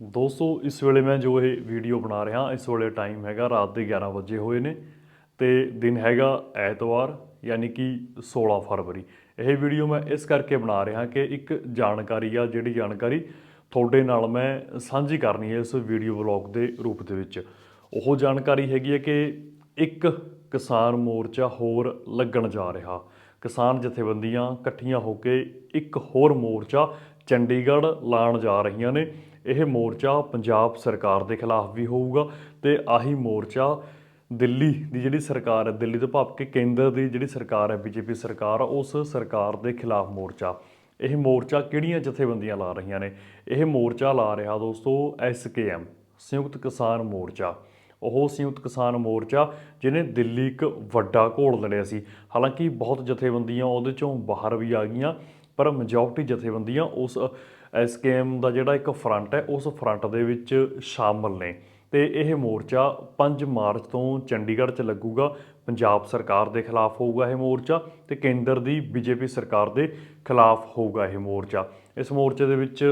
ਦੋਸਤੋ, ਇਸ ਵੇਲੇ ਮੈਂ ਜੋ ਇਹ ਵੀਡੀਓ ਬਣਾ ਰਿਹਾ, ਇਸ ਵੇਲੇ ਟਾਈਮ ਹੈਗਾ ਰਾਤ ਦੇ 11 ਵਜੇ ਹੋਏ ਨੇ ਤੇ ਦਿਨ ਹੈਗਾ ਐਤਵਾਰ, ਯਾਨੀ ਕਿ 16 ਫਰਵਰੀ। ਇਹ ਵੀਡੀਓ ਮੈਂ ਇਸ ਕਰਕੇ ਬਣਾ ਰਿਹਾ ਕਿ ਇੱਕ ਜਾਣਕਾਰੀ ਆ, ਜਿਹੜੀ ਜਾਣਕਾਰੀ ਤੁਹਾਡੇ ਨਾਲ ਮੈਂ ਸਾਂਝੀ ਕਰਨੀ ਹੈ ਇਸ ਵੀਡੀਓ ਵਲੌਗ ਦੇ ਰੂਪ ਦੇ ਵਿੱਚ। ਉਹ ਜਾਣਕਾਰੀ ਹੈਗੀ ਹੈ ਕਿ ਇੱਕ ਕਿਸਾਨ ਮੋਰਚਾ ਹੋਰ ਲੱਗਣ ਜਾ ਰਿਹਾ। ਕਿਸਾਨ ਜਥੇਬੰਦੀਆਂ ਇਕੱਠੀਆਂ ਹੋ ਕੇ ਇੱਕ ਹੋਰ ਮੋਰਚਾ ਚੰਡੀਗੜ੍ਹ ਲਾਣ ਜਾ ਰਹੀਆਂ ਨੇ। ਇਹ ਮੋਰਚਾ ਪੰਜਾਬ ਸਰਕਾਰ ਦੇ ਖਿਲਾਫ ਵੀ ਹੋਊਗਾ ਤੇ ਆਹੀ ਮੋਰਚਾ ਦਿੱਲੀ ਦੀ ਜਿਹੜੀ ਸਰਕਾਰ ਹੈ, ਦਿੱਲੀ ਤੋਂ ਭਾਵ ਕਿ ਕੇਂਦਰ ਦੀ ਜਿਹੜੀ ਸਰਕਾਰ ਹੈ, ਬੀਜੇਪੀ ਸਰਕਾਰ, ਉਸ ਸਰਕਾਰ ਦੇ ਖਿਲਾਫ ਮੋਰਚਾ। ਇਹ ਮੋਰਚਾ ਕਿਹੜੀਆਂ ਜਥੇਬੰਦੀਆਂ ਲਾ ਰਹੀਆਂ ਨੇ? ਇਹ ਮੋਰਚਾ ਲਾ ਰਿਹਾ ਦੋਸਤੋ ਐਸਕੇਐਮ ਸੰਯੁਕਤ ਕਿਸਾਨ ਮੋਰਚਾ। ਉਹ ਸੰਯੁਕਤ ਕਿਸਾਨ ਮੋਰਚਾ, ਜਿਹਨੇ ਦਿੱਲੀ ਇੱਕ ਵੱਡਾ ਘੋਲ ਲੜਿਆ ਸੀ। ਹਾਲਾਂਕਿ ਬਹੁਤ ਜਥੇਬੰਦੀਆਂ ਉਹਦੇ ਚੋਂ ਬਾਹਰ ਵੀ ਆ ਗਈਆਂ, ਪਰ ਮੈਜੋਰਟੀ ਜਥੇਬੰਦੀਆਂ ਉਸ ਐਸਕੇਐਮ ਦਾ ਜਿਹੜਾ ਇੱਕ ਫਰੰਟ ਹੈ, ਉਸ ਫਰੰਟ ਦੇ ਵਿੱਚ ਸ਼ਾਮਲ ਨੇ। ਤੇ ਇਹ ਮੋਰਚਾ 5 ਮਾਰਚ ਤੋਂ ਚੰਡੀਗੜ੍ਹ 'ਚ ਲੱਗੂਗਾ। ਪੰਜਾਬ ਸਰਕਾਰ ਦੇ ਖਿਲਾਫ ਹੋਊਗਾ ਇਹ ਮੋਰਚਾ ਤੇ ਕੇਂਦਰ ਦੀ ਬੀਜੇਪੀ ਸਰਕਾਰ ਦੇ ਖਿਲਾਫ ਹੋਊਗਾ ਇਹ ਮੋਰਚਾ। ਇਸ ਮੋਰਚੇ ਦੇ ਵਿੱਚ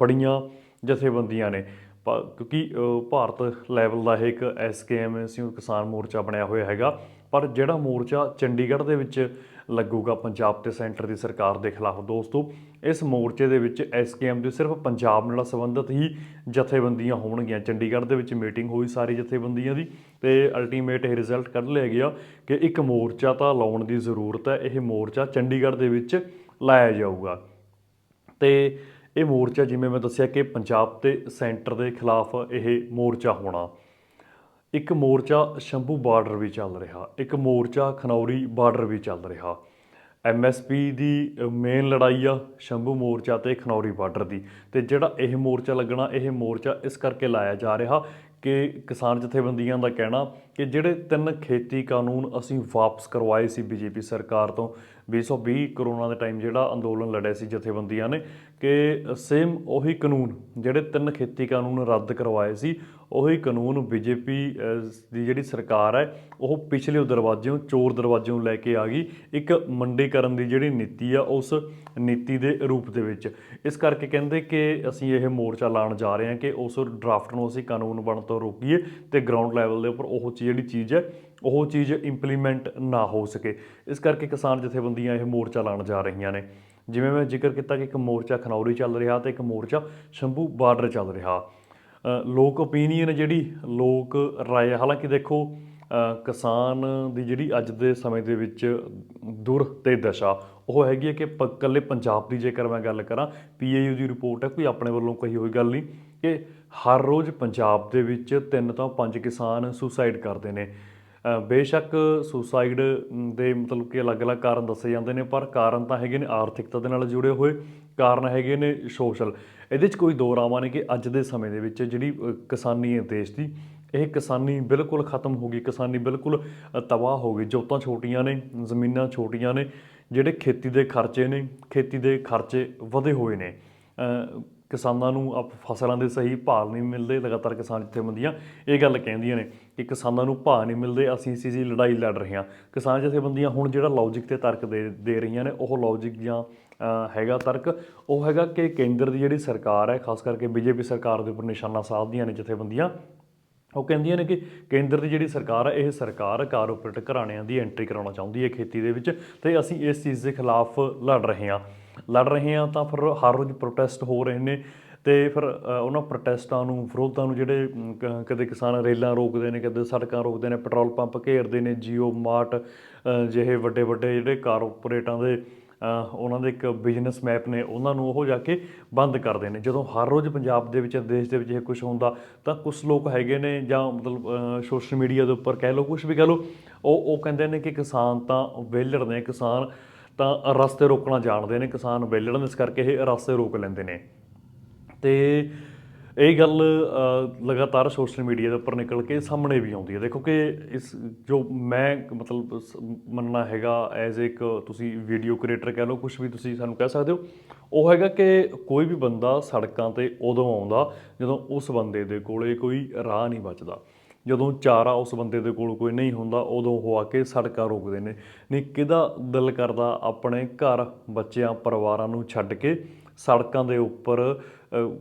ਬੜੀਆਂ ਜਥੇਬੰਦੀਆਂ ਨੇ। ਕਿਉਂਕਿ ਭਾਰਤ ਲੈਵਲ ਦਾ ਇਹ ਇੱਕ ਐਸਕੇਐਮ ਸੰਯੁਕਤ ਕਿਸਾਨ ਮੋਰਚਾ ਬਣਿਆ ਹੋਇਆ ਹੈਗਾ। ਪਰ ਜਿਹੜਾ ਮੋਰਚਾ ਚੰਡੀਗੜ੍ਹ ਦੇ ਵਿੱਚ ਲੱਗੂਗਾ, ਪੰਜਾਬ ਤੇ ਸੈਂਟਰ ਦੀ ਸਰਕਾਰ ਦੇ ਖਿਲਾਫ ਦੋਸਤੋ, ਇਸ ਮੋਰਚੇ ਦੇ ਵਿੱਚ ਐਸਕੇਐਮ ਦੇ ਸਿਰਫ ਪੰਜਾਬ ਨਾਲ ਸੰਬੰਧਿਤ ਹੀ ਜਥੇਬੰਦੀਆਂ ਹੋਣਗੀਆਂ। ਚੰਡੀਗੜ੍ਹ ਦੇ ਵਿੱਚ ਮੀਟਿੰਗ ਹੋਈ ਸਾਰੀ ਜਥੇਬੰਦੀਆਂ ਦੀ ਤੇ ਅਲਟੀਮੇਟ ਇਹ ਰਿਜ਼ਲਟ ਕੱਢ ਲਿਆ ਗਿਆ ਕਿ ਇੱਕ ਮੋਰਚਾ ਤਾਂ ਲਾਉਣ ਦੀ ਜ਼ਰੂਰਤ ਹੈ, ਇਹ ਮੋਰਚਾ ਚੰਡੀਗੜ੍ਹ ਦੇ ਵਿੱਚ ਲਾਇਆ ਜਾਊਗਾ। ਤੇ ਇਹ ਮੋਰਚਾ ਜਿਵੇਂ ਮੈਂ ਦੱਸਿਆ ਕਿ ਪੰਜਾਬ ਤੇ ਸੈਂਟਰ ਦੇ ਖਿਲਾਫ ਇਹ ਮੋਰਚਾ ਹੋਣਾ। ਇੱਕ ਮੋਰਚਾ ਸ਼ੰਭੂ ਬਾਰਡਰ ਵੀ ਚੱਲ ਰਿਹਾ। ਇੱਕ ਮੋਰਚਾ ਖਨੌਰੀ ਬਾਰਡਰ ਵੀ ਚੱਲ ਰਿਹਾ। ਐਮਐਸਪੀ ਦੀ ਮੇਨ ਲੜਾਈ ਆ ਸ਼ੰਭੂ ਮੋਰਚਾ ਤੇ ਖਨੌਰੀ ਬਾਰਡਰ ਦੀ। ਤੇ ਜਿਹੜਾ ਇਹ ਮੋਰਚਾ ਲੱਗਣਾ, ਇਹ ਮੋਰਚਾ ਇਸ ਕਰਕੇ ਲਾਇਆ ਜਾ ਰਿਹਾ ਕਿ ਕਿਸਾਨ ਜਥੇਬੰਦੀਆਂ ਦਾ ਕਹਿਣਾ ਕਿ ਜਿਹੜੇ ਤਿੰਨ ਖੇਤੀ ਕਾਨੂੰਨ ਅਸੀਂ ਵਾਪਸ ਕਰਵਾਏ ਸੀ ਬੀਜੇਪੀ ਸਰਕਾਰ ਤੋਂ 2020 ਕਰੋਨਾ ਦੇ ਟਾਈਮ ਜਿਹੜਾ ਅੰਦੋਲਨ ਲੜਿਆ ਸੀ ਜਥੇਬੰਦੀਆਂ ਨੇ ਕਿ ਸੇਮ ਉਹੀ ਕਾਨੂੰਨ ਜਿਹੜੇ ਤਿੰਨ ਖੇਤੀ ਕਾਨੂੰਨ ਰੱਦ ਕਰਵਾਏ ਸੀ, ਉਹੀ ਕਾਨੂੰਨ ਬੀਜੇਪੀ ਦੀ ਜਿਹੜੀ ਸਰਕਾਰ ਹੈ, ਉਹ ਪਿਛਲੇ ਦਰਵਾਜ਼ਿਓਂ, ਚੋਰ ਦਰਵਾਜ਼ਿਓਂ ਲੈ ਕੇ ਆ ਗਈ। ਇੱਕ ਮੰਡੀਕਰਨ ਦੀ ਜਿਹੜੀ ਨੀਤੀ ਆ, ਉਸ ਨੀਤੀ ਦੇ ਰੂਪ ਦੇ ਵਿੱਚ। ਇਸ ਕਰਕੇ ਕਹਿੰਦੇ ਕਿ ਅਸੀਂ ਇਹ ਮੋਰਚਾ ਲਾਣ ਜਾ ਰਹੇ ਹਾਂ ਕਿ ਉਸ ਡਰਾਫਟ ਨੂੰ ਅਸੀਂ ਕਾਨੂੰਨ ਬਣਨ ਤੋਂ ਰੋਕੀਏ ਤੇ ਗਰਾਊਂਡ ਲੈਵਲ ਦੇ ਉੱਪਰ ਉਹ ਜਿਹੜੀ ਚੀਜ਼ ਹੈ, ਉਹ ਚੀਜ਼ ਇੰਪਲੀਮੈਂਟ ਨਾ ਹੋ ਸਕੇ। ਇਸ ਕਰਕੇ ਕਿਸਾਨ ਜਥੇਬੰਦੀਆਂ ਇਹ ਮੋਰਚਾ ਲਾਣ ਜਾ ਰਹੀਆਂ ਨੇ। ਜਿਵੇਂ ਮੈਂ ਜ਼ਿਕਰ ਕੀਤਾ ਕਿ ਇੱਕ ਮੋਰਚਾ ਖਨੌਰੀ ਚੱਲ ਰਿਹਾ ਤੇ ਇੱਕ ਮੋਰਚਾ ਸ਼ੰਭੂ ਬਾਰਡਰ ਚੱਲ ਰਿਹਾ। ਲੋਕ ਓਪੀਨੀਅਨ ਜਿਹੜੀ, ਲੋਕ ਰਾਏ, ਹਾਲਾਂਕਿ ਦੇਖੋ ਕਿਸਾਨ ਦੀ ਜਿਹੜੀ ਅੱਜ ਦੇ ਸਮੇਂ ਦੇ ਵਿੱਚ ਦੁਰ ਤੇ ਦਸ਼ਾ, ਉਹ ਹੈਗੀ ਹੈ ਕਿ ਪ- ਇਕੱਲੇ ਪੰਜਾਬ ਦੀ ਜੇਕਰ ਮੈਂ ਗੱਲ ਕਰਾਂ ਪੀਏਯੂ ਦੀ ਰਿਪੋਰਟ ਹੈ, ਕੋਈ ਆਪਣੇ ਵੱਲੋਂ ਕਹੀ ਹੋਈ ਗੱਲ ਨਹੀਂ ਕਿ ਹਰ ਰੋਜ਼ ਪੰਜਾਬ ਦੇ ਵਿੱਚ ਤਿੰਨ ਤੋਂ ਪੰਜ ਕਿਸਾਨ ਸੁਸਾਈਡ ਕਰਦੇ ਨੇ। ਬੇਸ਼ੱਕ ਸੁਸਾਈਡ ਦੇ ਮਤਲਬ ਕਿ ਅਲੱਗ-ਅਲੱਗ ਕਾਰਨ ਦੱਸੇ ਜਾਂਦੇ ਨੇ, ਪਰ ਕਾਰਨ ਤਾਂ ਹੈਗੇ ਨੇ ਆਰਥਿਕਤਾ ਦੇ ਨਾਲ ਜੁੜੇ ਹੋਏ, ਕਾਰਨ ਹੈਗੇ ਨੇ ਸੋਸ਼ਲ। ਇਹਦੇ 'ਚ ਕੋਈ ਦੋ ਰਾਵਾਂ ਨੇ ਕਿ ਅੱਜ ਦੇ ਸਮੇਂ ਦੇ ਵਿੱਚ ਜਿਹੜੀ ਕਿਸਾਨੀ ਹੈ ਦੇਸ਼ ਦੀ, ਇਹ ਕਿਸਾਨੀ ਬਿਲਕੁਲ ਖਤਮ ਹੋ ਗਈ, ਕਿਸਾਨੀ ਬਿਲਕੁਲ ਤਬਾਹ ਹੋ ਗਈ। ਜੋਤਾਂ ਛੋਟੀਆਂ ਨੇ, ਜ਼ਮੀਨਾਂ ਛੋਟੀਆਂ ਨੇ, ਜਿਹੜੇ ਖੇਤੀ ਦੇ ਖਰਚੇ ਨੇ, ਖੇਤੀ ਦੇ ਖਰਚੇ ਵਧੇ ਹੋਏ ਨੇ। ਕਿਸਾਨਾਂ ਨੂੰ ਆਪ ਫਸਲਾਂ ਦੇ ਸਹੀ ਭਾਅ ਨਹੀਂ ਮਿਲਦੇ, ਲਗਾਤਾਰ ਕਿਸਾਨ ਜਥੇਬੰਦੀਆਂ ਇਹ ਗੱਲ ਕਹਿੰਦੀਆਂ ਨੇ ਕਿ ਕਿਸਾਨਾਂ ਨੂੰ ਭਾਅ ਨਹੀਂ ਮਿਲਦੇ, ਅਸੀਂ ਇਸੀ ਦੀ ਲੜਾਈ ਲੜ ਰਹੇ ਹਾਂ। ਕਿਸਾਨ ਜਥੇਬੰਦੀਆਂ ਹੁਣ ਜਿਹੜਾ ਲੌਜੀਕ ਤੇ ਤਰਕ ਦੇ ਦੇ ਰਹੀਆਂ ਨੇ, ਉਹ ਲੌਜੀਕ ਜਾਂ ਹੈਗਾ ਤਰਕ, ਉਹ ਹੈਗਾ ਕਿ ਕੇਂਦਰ ਦੀ ਜਿਹੜੀ ਸਰਕਾਰ ਹੈ, ਖਾਸ ਕਰਕੇ ਬੀਜੇਪੀ ਸਰਕਾਰ ਦੇ ਉੱਪਰ ਨਿਸ਼ਾਨਾ ਸਾਧਦੀਆਂ ਨੇ ਜਥੇਬੰਦੀਆਂ, ਉਹ ਕਹਿੰਦੀਆਂ ਨੇ ਕਿ ਕੇਂਦਰ ਦੀ ਜਿਹੜੀ ਸਰਕਾਰ ਹੈ, ਇਹ ਸਰਕਾਰ ਕਾਰਪੋਰੇਟ ਘਰਾਣਿਆਂ ਦੀ ਐਂਟਰੀ ਕਰਾਉਣਾ ਚਾਹੁੰਦੀ ਹੈ ਖੇਤੀ ਦੇ ਵਿੱਚ, ਤੇ ਅਸੀਂ ਇਸ ਚੀਜ਼ ਦੇ ਖਿਲਾਫ ਲੜ ਰਹੇ ਹਾਂ। ਲੜ ਰਹੇ ਹਾਂ ਤਾਂ ਫਿਰ ਹਰ ਰੋਜ਼ ਪ੍ਰੋਟੈਸਟ ਹੋ ਰਹੇ ਨੇ ਤੇ ਫਿਰ ਉਹਨਾਂ ਪ੍ਰੋਟੈਸਟਾਂ ਨੂੰ, ਵਿਰੋਧਾਂ ਨੂੰ ਜਿਹੜੇ ਕ- ਕਦੇ ਕਿਸਾਨ ਰੇਲਾਂ ਰੋਕਦੇ ਨੇ, ਕਦੇ ਸੜਕਾਂ ਰੋਕਦੇ ਨੇ, ਪੈਟਰੋਲ ਪੰਪ ਘੇਰਦੇ ਨੇ, ਜੀਓ ਮਾਰਟ ਜਿਹੇ ਵੱਡੇ ਵੱਡੇ ਜਿਹੜੇ ਕਾਰਪੋਰੇਟਾਂ ਦੇ ਉਹਨਾਂ ਦੇ ਇੱਕ ਬਿਜ਼ਨਸ ਮੈਪ ਨੇ, ਉਹਨਾਂ ਨੂੰ ਉਹ ਜਾ ਕੇ ਬੰਦ ਕਰਦੇ ਨੇ। ਜਦੋਂ ਹਰ ਰੋਜ਼ ਪੰਜਾਬ ਦੇ ਵਿੱਚ ਦੇਸ਼ ਦੇ ਵਿੱਚ ਇਹ ਕੁਝ ਹੁੰਦਾ, ਤਾਂ ਕੁਝ ਲੋਕ ਹੈਗੇ ਨੇ ਜਾਂ ਮਤਲਬ ਸੋਸ਼ਲ ਮੀਡੀਆ ਦੇ ਉੱਪਰ ਕਹਿ ਲਓ ਕੁਝ ਵੀ ਕਹਿ ਲਓ, ਉਹ ਉਹ ਕਹਿੰਦੇ ਨੇ ਕਿ ਕਿਸਾਨ ਤਾਂ ਵਿਹਲੜ ਨੇ, ਕਿਸਾਨ ਤਾਂ ਰਸਤੇ ਰੋਕਣਾ ਜਾਣਦੇ ਨੇ, ਕਿਸਾਨ ਵਿਹਲੜ ਇਸ ਕਰਕੇ ਇਹ ਰਸਤੇ ਰੋਕ ਲੈਂਦੇ ਨੇ। ਤੇ ਇਹ ਗੱਲ ਲਗਾਤਾਰ ਸੋਸ਼ਲ ਮੀਡੀਆ ਦੇ ਉੱਪਰ ਨਿਕਲ ਕੇ ਸਾਹਮਣੇ ਵੀ ਆਉਂਦੀ ਹੈ। ਦੇਖੋ ਕਿ ਇਸ, ਜੋ ਮੈਂ ਮਤਲਬ ਸ- ਮੰਨਣਾ ਹੈਗਾ ਐਜ਼ ਇੱਕ ਤੁਸੀਂ ਵੀਡੀਓ ਕ੍ਰੀਏਟਰ ਕਹਿ ਲਓ ਕੁਝ ਵੀ ਤੁਸੀਂ ਸਾਨੂੰ ਕਹਿ ਸਕਦੇ ਹੋ, ਉਹ ਹੈਗਾ ਕਿ ਕੋਈ ਵੀ ਬੰਦਾ ਸੜਕਾਂ ਤੇ ਉਦੋਂ ਆਉਂਦਾ ਜਦੋਂ ਉਸ ਬੰਦੇ ਦੇ ਕੋਲੇ ਕੋਈ ਰਾਹ ਨਹੀਂ ਬਚਦਾ। ਜਦੋਂ ਚਾਰਾ ਉਸ ਬੰਦੇ ਦੇ ਕੋਲ ਕੋਈ ਨਹੀਂ ਹੁੰਦਾ, ਉਦੋਂ ਉਹ ਆ ਕੇ ਸੜਕਾਂ ਰੋਕਦੇ ਨੇ। ਨਹੀਂ, ਕਿਹਦਾ ਦਿਲ ਕਰਦਾ ਆਪਣੇ ਘਰ, ਬੱਚਿਆਂ, ਪਰਿਵਾਰਾਂ ਨੂੰ ਛੱਡ ਕੇ ਸੜਕਾਂ ਦੇ ਉੱਪਰ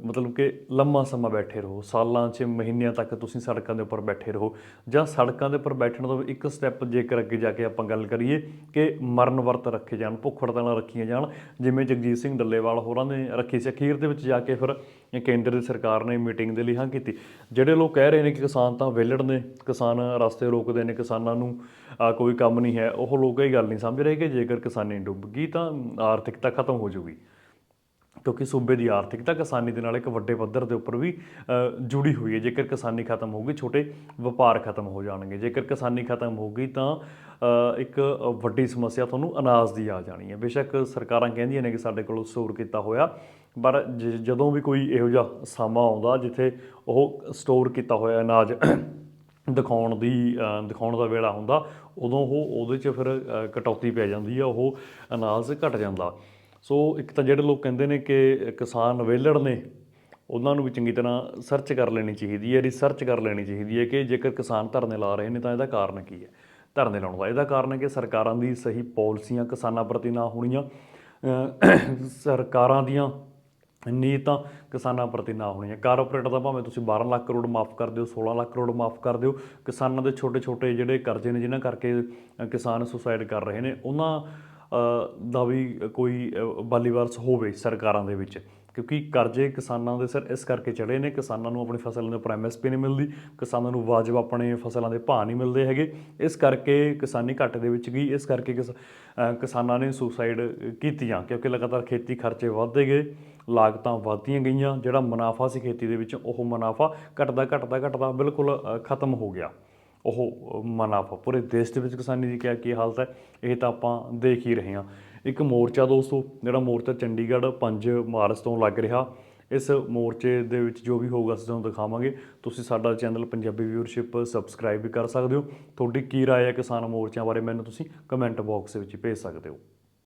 ਮਤਲਬ ਕਿ ਲੰਮਾ ਸਮਾਂ ਬੈਠੇ ਰਹੋ, ਸਾਲਾਂ 'ਚ, ਮਹੀਨਿਆਂ ਤੱਕ ਤੁਸੀਂ ਸੜਕਾਂ ਦੇ ਉੱਪਰ ਬੈਠੇ ਰਹੋ। ਜਾਂ ਸੜਕਾਂ ਦੇ ਉੱਪਰ ਬੈਠਣ ਤੋਂ ਇੱਕ ਸਟੈਪ ਜੇਕਰ ਅੱਗੇ ਜਾ ਕੇ ਆਪਾਂ ਗੱਲ ਕਰੀਏ ਕਿ ਮਰਨ ਵਰਤ ਰੱਖੇ ਜਾਣ, ਭੁੱਖ ਹੜਤਾਲਾਂ ਰੱਖੀਆਂ ਜਾਣ, ਜਿਵੇਂ ਜਗਜੀਤ ਸਿੰਘ ਡੱਲੇਵਾਲ ਹੋਰਾਂ ਨੇ ਰੱਖੀ ਸੀ। ਅਖੀਰ ਦੇ ਵਿੱਚ ਜਾ ਕੇ ਫਿਰ ਕੇਂਦਰ ਦੀ ਸਰਕਾਰ ਨੇ ਮੀਟਿੰਗ ਦੇ ਲਈ ਹਾਂ ਕੀਤੀ। ਜਿਹੜੇ ਲੋਕ ਕਹਿ ਰਹੇ ਨੇ ਕਿ ਕਿਸਾਨ ਤਾਂ ਵਿਹਲੜ ਨੇ, ਕਿਸਾਨ ਰਸਤੇ ਰੋਕਦੇ ਨੇ, ਕਿਸਾਨਾਂ ਨੂੰ ਕੋਈ ਕੰਮ ਨਹੀਂ ਹੈ, ਉਹ ਲੋਕ ਇਹ ਗੱਲ ਨਹੀਂ ਸਮਝ ਰਹੇ ਕਿ ਜੇਕਰ ਕਿਸਾਨੀ ਡੁੱਬ ਗਈ ਤਾਂ ਆਰਥਿਕਤਾ ਖਤਮ ਹੋ ਜਾਊਗੀ। ਕਿਉਂਕਿ ਸੂਬੇ ਦੀ ਆਰਥਿਕਤਾ ਕਿਸਾਨੀ ਦੇ ਨਾਲ ਇੱਕ ਵੱਡੇ ਪੱਧਰ ਦੇ ਉੱਪਰ ਵੀ ਜੁੜੀ ਹੋਈ ਹੈ। ਜੇਕਰ ਕਿਸਾਨੀ ਖਤਮ ਹੋਊਗੀ, ਛੋਟੇ ਵਪਾਰ ਖਤਮ ਹੋ ਜਾਣਗੇ। ਜੇਕਰ ਕਿਸਾਨੀ ਖਤਮ ਹੋਊਗੀ ਤਾਂ ਇੱਕ ਵੱਡੀ ਸਮੱਸਿਆ ਤੁਹਾਨੂੰ ਅਨਾਜ ਦੀ ਆ ਜਾਣੀ ਹੈ। ਬੇਸ਼ੱਕ ਸਰਕਾਰਾਂ ਕਹਿੰਦੀਆਂ ਨੇ ਕਿ ਸਾਡੇ ਕੋਲ ਸਟੋਰ ਕੀਤਾ ਹੋਇਆ, ਪਰ ਜਦੋਂ ਵੀ ਕੋਈ ਇਹੋ ਜਿਹਾ ਸਮਾਂ ਆਉਂਦਾ ਜਿੱਥੇ ਉਹ ਸਟੋਰ ਕੀਤਾ ਹੋਇਆ ਅਨਾਜ ਦਿਖਾਉਣ ਦੀ ਦਿਖਾਉਣ ਦਾ ਵੇਲਾ ਹੁੰਦਾ, ਉਦੋਂ ਉਹ ਉਹਦੇ 'ਚ ਫਿਰ ਕਟੌਤੀ ਪੈ ਜਾਂਦੀ ਆ ਉਹ ਅਨਾਜ ਘਟ ਜਾਂਦਾ। ਸੋ ਇੱਕ ਤਾਂ ਜਿਹੜੇ ਲੋਕ ਕਹਿੰਦੇ ਨੇ ਕਿ ਕਿਸਾਨ ਵਿਹਲੜ ਨੇ, ਉਹਨਾਂ ਨੂੰ ਵੀ ਚੰਗੀ ਤਰ੍ਹਾਂ ਸਰਚ ਕਰ ਲੈਣੀ ਚਾਹੀਦੀ ਹੈ ਰਿਸਰਚ ਕਰ ਲੈਣੀ ਚਾਹੀਦੀ ਹੈ ਕਿ ਜੇਕਰ ਕਿਸਾਨ ਧਰਨੇ ਲਾ ਰਹੇ ਨੇ ਤਾਂ ਇਹਦਾ ਕਾਰਨ ਕੀ ਹੈ। ਧਰਨੇ ਲਾਉਣ ਦਾ ਇਹਦਾ ਕਾਰਨ ਹੈ ਕਿ ਸਰਕਾਰਾਂ ਦੀ ਸਹੀ ਪਾਲਿਸੀਆਂ ਕਿਸਾਨਾਂ ਪ੍ਰਤੀ ਨਾ ਹੋਣੀਆਂ ਸਰਕਾਰਾਂ ਦੀਆਂ ਨੀਤਾਂ ਕਿਸਾਨਾਂ ਪ੍ਰਤੀ ਨਾ ਹੋਣੀਆਂ। ਕਾਰਪੋਰੇਟ ਦਾ ਭਾਵੇਂ ਤੁਸੀਂ 12 ਲੱਖ ਕਰੋੜ ਮਾਫ ਕਰ ਦਿਓ 16 ਲੱਖ ਕਰੋੜ ਮਾਫ ਕਰ ਦਿਓ, ਕਿਸਾਨਾਂ ਦੇ ਛੋਟੇ-ਛੋਟੇ ਜਿਹੜੇ ਕਰਜ਼ੇ ਨੇ, ਜਿਨ੍ਹਾਂ ਕਰਕੇ ਕਿਸਾਨ ਸੁਸਾਈਡ ਕਰ ਰਹੇ ਨੇ, ਉਹਨਾਂ ਦਾ ਵੀ ਕੋਈ ਅ, ਬਾਲੀਵਾਰਸ ਹੋਵੇ ਸਰਕਾਰਾਂ ਦੇ ਵਿੱਚ। ਕਿਉਂਕਿ ਕਰਜ਼ੇ ਕਿਸਾਨਾਂ ਦੇ ਸਿਰ ਇਸ ਕਰਕੇ ਚੜੇ ਨੇ ਕਿਸਾਨਾਂ ਨੂੰ ਆਪਣੀ ਫਸਲਾਂ ਦੇ ਉੱਪਰ ਐਮਐਸਪੀ ਨਹੀਂ ਮਿਲਦੀ ਕਿਸਾਨਾਂ ਨੂੰ ਵਾਜਬ ਆਪਣੇ ਫਸਲਾਂ ਦੇ ਭਾਅ ਨਹੀਂ ਮਿਲਦੇ ਹੈਗੇ। ਇਸ ਕਰਕੇ ਕਿਸਾਨੀ ਘਾਟੇ ਦੇ ਵਿੱਚ ਗਈ ਇਸ ਕਰਕੇ ਕਿਸਾਨਾਂ ਨੇ ਸੁਸਾਈਡ ਕੀਤੀਆਂ ਕਿਉਂਕਿ ਲਗਾਤਾਰ ਖੇਤੀ ਖਰਚੇ ਵਧਦੇ ਗਏ ਲਾਗਤਾਂ ਵਧਦੀਆਂ ਗਈਆਂ ਜਿਹੜਾ ਮੁਨਾਫਾ ਸੀ ਖੇਤੀ ਦੇ ਵਿੱਚ ਉਹ ਮੁਨਾਫਾ ਘਟਦਾ ਘਟਦਾ ਘਟਦਾ ਬਿਲਕੁਲ ਖਤਮ ਹੋ ਗਿਆ। ਉਹ ਮਨਾਫ਼ਾ। ਪੂਰੇ ਦੇਸ਼ ਦੇ ਵਿੱਚ ਕਿਸਾਨੀ ਦੀ ਕਿਆ ਕੀ ਹਾਲਤ ਹੈ, ਇਹ ਤਾਂ ਆਪਾਂ ਦੇਖ ਹੀ ਰਹੇ ਹਾਂ। ਇੱਕ ਮੋਰਚਾ ਦੋਸਤੋ, ਜਿਹੜਾ ਮੋਰਚਾ ਚੰਡੀਗੜ੍ਹ 5 ਮਾਰਚ ਤੋਂ ਲੱਗ ਰਿਹਾ, ਇਸ ਮੋਰਚੇ ਦੇ ਵਿੱਚ ਜੋ ਵੀ ਹੋਊਗਾ, ਅਸੀਂ ਤੁਹਾਨੂੰ ਦਿਖਾਵਾਂਗੇ। ਤੁਸੀਂ ਸਾਡਾ ਚੈਨਲ ਪੰਜਾਬੀ ਵਿਊਅਰਸ਼ਿਪ ਸਬਸਕ੍ਰਾਈਬ ਵੀ ਕਰ ਸਕਦੇ ਹੋ। ਤੁਹਾਡੀ ਕੀ ਰਾਏ ਹੈ ਕਿਸਾਨ ਮੋਰਚਿਆਂ ਬਾਰੇ, ਮੈਨੂੰ ਤੁਸੀਂ ਕਮੈਂਟ ਬਾਕਸ ਵਿੱਚ ਭੇਜ ਸਕਦੇ ਹੋ।